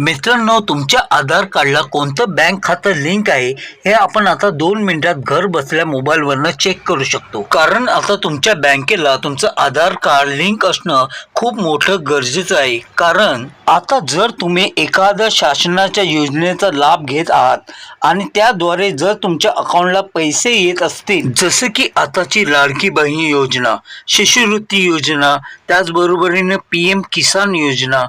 मित्रांनो तुमच्या आधार कार्डला कोणतं बँक खातं लिंक आहे हे आपण आता दोन मिनिटात घर बसल्या मोबाईलवरनं चेक करू शकतो. कारण आता तुमच्या बँकेला तुमचं आधार कार्ड लिंक असणं खूप मोठं गरजेचं आहे. कारण आता जर तुम्ही एखाद्या शासनाच्या योजनेचा लाभ घेत आहात आणि त्याद्वारे जर तुमच्या अकाउंटला पैसे येत असतील जसं की आताची लाडकी बहीण योजना शिष्यवृत्ती योजना त्याचबरोबरीने पी एम किसान योजना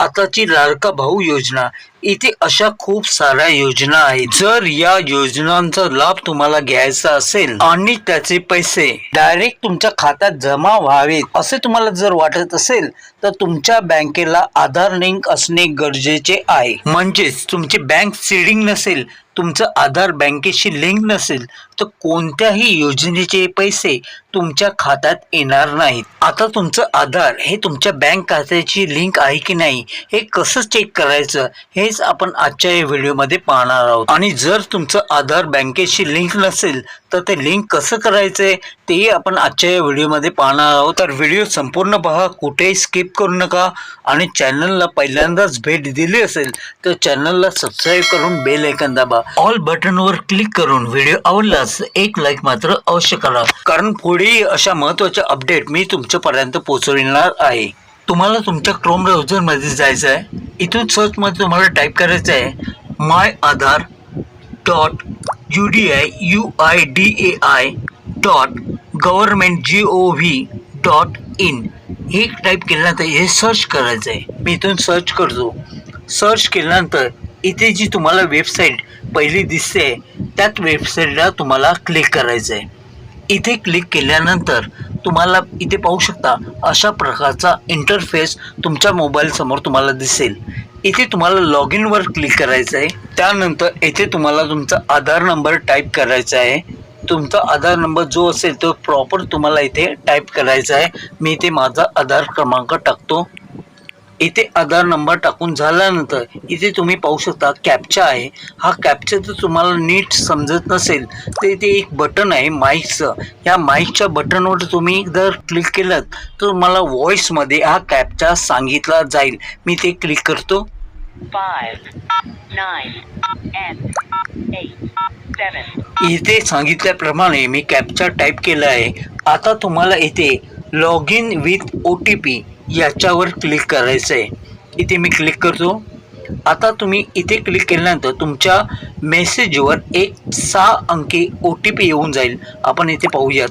आताची लाडका भाऊ योजना. इथे अशा खूप साऱ्या योजना आहेत. जर या योजनांचा लाभ तुम्हाला घ्यायचा असेल आणि त्याचे पैसे डायरेक्ट तुमच्या खात्यात जमा व्हावेत असे तुम्हाला जर वाटत असेल तर तुमच्या बँकेला आधार लिंक असणे गरजेचे आहे. म्हणजेच तुमची बँक सीडिंग नसेल तुमचं आधार बँकेशी लिंक नसेल तर कोणत्याही योजनेचे पैसे तुमच्या खात्यात येणार नाहीत. आता तुमचं आधार हे तुमच्या बँक खात्याची लिंक आहे की नाही हे कसं चेक करायचं हेच आपण आजच्या या व्हिडिओमध्ये पाहणार आहोत. आणि जर तुमचं आधार बँकेशी लिंक नसेल तर ते लिंक कसं करायचंय तेही आपण आजच्या या व्हिडिओमध्ये पाहणार आहोत. तर व्हिडिओ संपूर्ण पहा कुठेही स्किप करू नका. आणि चॅनलला पहिल्यांदाच भेट दिली असेल तर चॅनलला सबस्क्राईब करून बेल ऐकन दाबा. ऑल बटनवर क्लिक करून व्हिडिओ आवडलाच एक लाईक मात्र अवश्य करा. कारण पुढेही अशा महत्त्वाच्या अपडेट मी तुमच्यापर्यंत पोहोचविणार आहे. तुम्हाला तुमच्या क्रोम ब्राउझरमध्ये जायचं आहे. इथून सर्चमध्ये तुम्हाला टाईप करायचं आहे my Aadhaar dot U D I U I D A I dot government G O V dot in हे टाईप केल्यानंतर हे सर्च करायचं आहे. मी इथून सर्च करतो. सर्च केल्यानंतर इथे जी तुम्हाला वेबसाईट पहिली दिसते त्याच वेबसाईटला तुम्हाला क्लिक करायचं आहे. इथे क्लिक केल्यानंतर तुम्हाला इथे पाहू शकता अशा प्रकारचा इंटरफेस तुमच्या मोबाईलसमोर तुम्हाला दिसेल. इथे तुम्हाला लॉग इनवर क्लिक करायचं आहे. त्यानंतर येथे तुम्हाला तुमचा आधार नंबर टाईप करायचा आहे. तुमचा आधार नंबर जो असेल तो प्रॉपर तुम्हाला इथे टाईप करायचा आहे. मी इथे माझा आधार क्रमांक टाकतो. इथे आधार नंबर टाकून झाल्यानंतर इथे तुम्ही पाहू शकता कॅपचा आहे. हा कॅपचा जर तुम्हाला नीट समजत नसेल तर इथे एक बटन आहे माईकचं या माईकच्या बटनवर तुम्ही जर क्लिक केलं तर तुम्हाला व्हॉइसमध्ये हा कॅपचा सांगितला जाईल. मी ते क्लिक करतो. इथे सांगितल्याप्रमाणे मी कॅपचा टाईप केला आहे. आता तुम्हाला इथे log in with O T P याच्यावर क्लिक करायचं आहे. इथे मी क्लिक करतो. आता तुम्ही इथे क्लिक केल्यानंतर तुमच्या मेसेजवर एक सहा अंकी ओ टी पी येऊन जाईल. आपण इथे पाहूयात.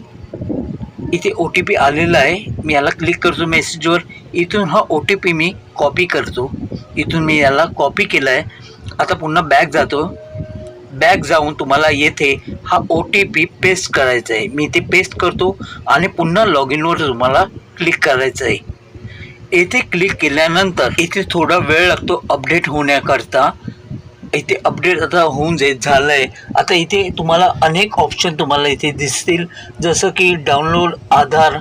इथे ओ टी पी आलेला आहे. मी याला क्लिक करतो मेसेजवर इथून हा ओ टी पी मी कॉपी करतो. इथून मी याला कॉपी केलं आहे आता पुन्हा बॅक जातो. बॅक जाऊन तुम्हाला येथे हा ओ टी पी पेस्ट करायचा आहे मी ते पेस्ट करतो आणि पुन्हा लॉग इनवर तुम्हाला क्लिक करायचं आहे येथे क्लिक केल्यानंतर इथे थोडा वेळ लागतो अपडेट होण्याकरता. इथे अपडेट आता होऊन जाईल झालं आहे आता इथे तुम्हाला अनेक ऑप्शन तुम्हाला इथे दिसतील. जसं की डाउनलोड आधार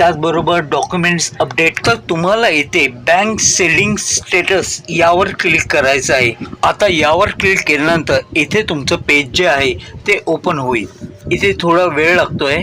त्याचबरोबर डॉक्युमेंट्स अपडेट तर तुम्हाला इथे बँक सेलिंग स्टेटस यावर क्लिक करायचं आहे. आता यावर क्लिक केल्यानंतर इथे तुमचं पेज जे आहे ते ओपन होईल. इथे थोडा वेळ लागतोय.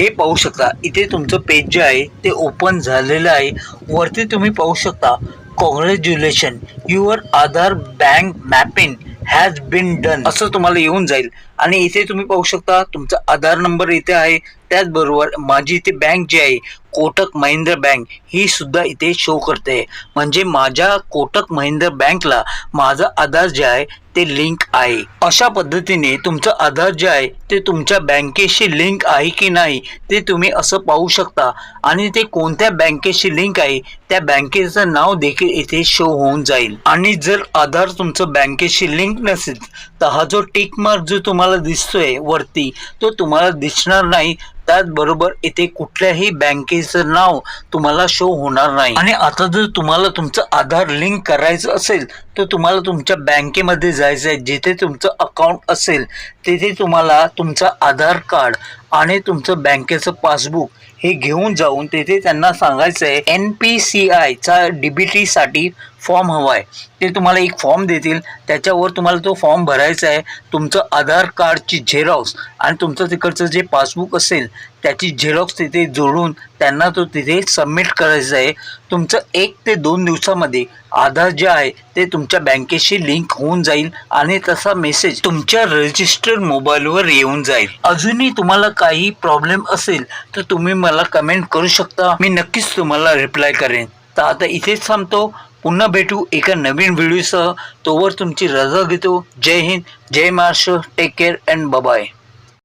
हे पाहू शकता इथे तुमचं पेज जे आहे ते ओपन झालेलं आहे. वरती तुम्ही पाहू शकता congratulation your Aadhaar bank mapping has been done असं तुम्हाला येऊन जाईल. आणि इथे तुम्ही पाहू शकता तुमचा आधार नंबर इथे आहे. त्याचबरोबर माझी इथे बँक जी आहे कोटक महिंद्र बँक ही सुद्धा इथे शो करते. म्हणजे माझ्या कोटक महिंद्र बँकला माझा आधार जे आहे ते लिंक आहे. अशा पद्धतीने तुमचं आधार जे आहे ते तुमच्या बँकेशी लिंक आहे की नाही ते तुम्ही असं पाहू शकता. आणि ते कोणत्या बँकेशी लिंक आहे त्या बँकेचं नाव देखील इथे शो होऊन जाईल. आणि जर आधार तुमचं बँकेशी लिंक नसेल तर हा जो टिक मार्क जो तुम्हाला दिसतोय वरती तो तुम्हाला दिसणार नाही. त्याचबरोबर इथे कुठल्याही बँकेचं नाव तुम्हाला शो होणार नाही. आणि आता जर तुम्हाला तुमचं आधार लिंक करायचं असेल तर तुम्हाला तुमच्या बँकेमध्ये जायचं आहे जिथे तुमचं अकाउंट असेल तिथे तुम्हाला तुमचं आधार कार्ड आणि तुमचं बँकेचं पासबुक हे घेऊन जाऊन तिथे त्यांना सांगायचं आहे एन पी सी आयचा डी बी टीसाठी फॉर्म हवा आहे ते तुम्हाला एक फॉर्म देतील त्याच्यावर तुम्हाला तो फॉर्म भरायचा आहे तुमचं आधार कार्डची झेरॉक्स आणि तुमचं तिकडचं जे पासबुक असेल त्याची झेरॉक्स तिथे जोडून त्यांना तो तिथे सबमिट करायचा आहे तुमचं एक ते दोन दिवसामध्ये आधार जे आहे ते तुम तुमच्या बँकेशी लिंक होऊन जाईल आणि तसा मेसेज तुमच्या रजिस्टर्ड मोबाईलवर येऊन जाईल. अजूनही तुम्हाला काही प्रॉब्लेम असेल तर तुम्ही मला कमेंट करू शकता. मी नक्कीच तुम्हाला रिप्लाय करेन. तर आता इथेच थांबतो. पुन्हा भेटू एका नवीन व्हिडिओसह तोवर तुमची रजा घेतो. जय हिंद जय Maharashtra. Take care and bye